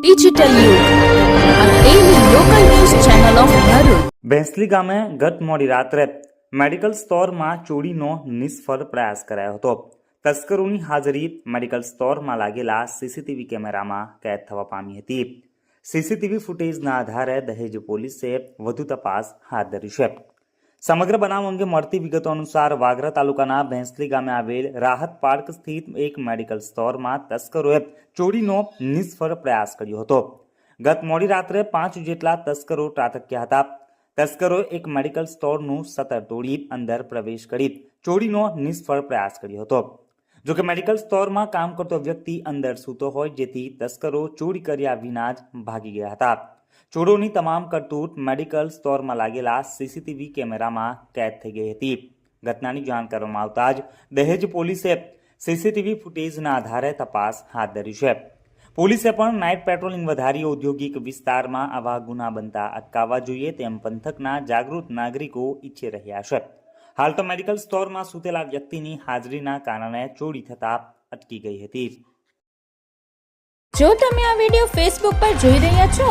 Digital Bhensli ગામે ગત મોડી રાત્રે મેડિકલ સ્ટોરમાં ચોરીનો નિષ્ફળ પ્રયાસ કરાયો હતો. તસ્કરોની હાજરી મેડિકલ સ્ટોરમાં લાગેલા સીસીટીવી કેમેરામાં કેદ થવા પામી હતી. સીસીટીવી ફૂટેજના આધારે દહેજ પોલીસે વધુ તપાસ હાથ ધરી છે. સમગ્ર બનાવ અંગે મળતી વિગતો અનુસાર વાગરા તાલુકાના ભેંસલી ગામે આવેલ રાહત પાર્ક સ્થિત એક મેડિકલ સ્ટોરમાં તસ્કરોએ ચોરીનો નિષ્ફળ પ્રયાસ કર્યો હતો. ગત મોડી રાત્રે પાંચ જેટલા તસ્કરો ત્રાટક્યા હતા. તસ્કરોએ એક મેડિકલ સ્ટોરનું સતર તોડી અંદર પ્રવેશ કરી ચોરીનો નિષ્ફળ પ્રયાસ કર્યો હતો. જોકે મેડિકલ સ્ટોરમાં કામ કરતો વ્યક્તિ અંદર સૂતો હોય જેથી તસ્કરો ચોરી કર્યા વિના જ ભાગી ગયા હતા. ચોરોની તમામ કરતૂત મેડિકલ સ્ટોરમાં લાગેલા સીસીટીવી કેમેરામાં કેદ થઈ ગઈ હતી. ઘટનાની જાણ કરવામાં આવતા જ દહેજ પોલીસે સીસીટીવી ફૂટેજના આધારે તપાસ હાથ ધરી છે. પોલીસે પણ નાઇટ પેટ્રોલિંગ વધારી ઔદ્યોગિક વિસ્તારમાં આવા ગુના બનતા અટકાવવા જોઈએ તેમ પંથકના જાગૃત નાગરિકો ઈચ્છી રહ્યા છે. હાલ તો મેડિકલ સ્ટોરમાં સૂતેલા વ્યક્તિની હાજરીના કારણે ચોરી થતા અટકી ગઈ હતી. જો તમે આ વિડિયો ફેસબુક પર જોઈ રહ્યા છો